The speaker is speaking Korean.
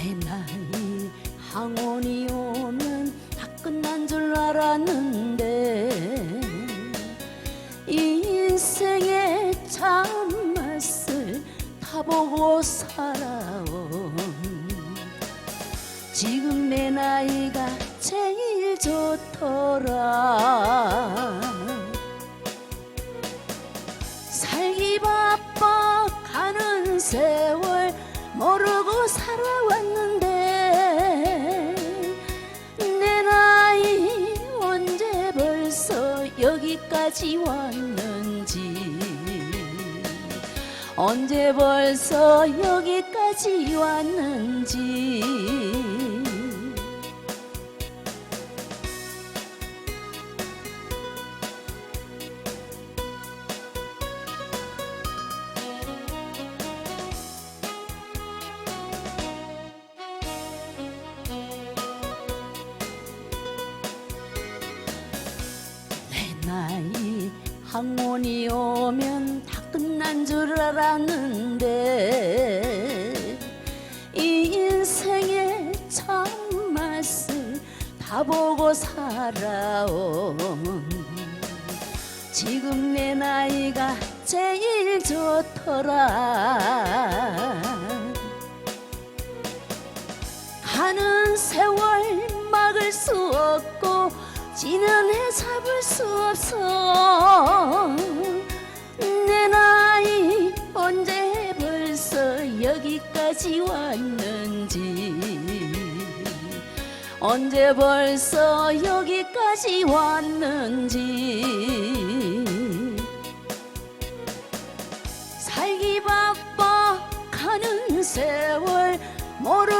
배낭이. 항원이 오면 다 끝난 줄 알았는데 인생의 참맛을 타보고 살아온. 지금 내 나이가 제일 좋더라. 살기 바빠 가는 새 살아왔는데 내 나이 언제 벌써 여기까지 왔는지. 언제 벌써 여기까지 왔는지 내 나이. 학문이 오면 다 끝난 줄 알았는데 이 인생의 참 맛을 다 보고 살아온 지금 내 나이가 제일 좋더라. 가는 세월 막을 수 없고 지는 해 잡을 수 없어. 내 나이 언제 벌써 여기까지 왔는지. 언제 벌써 여기까지 왔는지. 살기 바빠 가는 세월 모르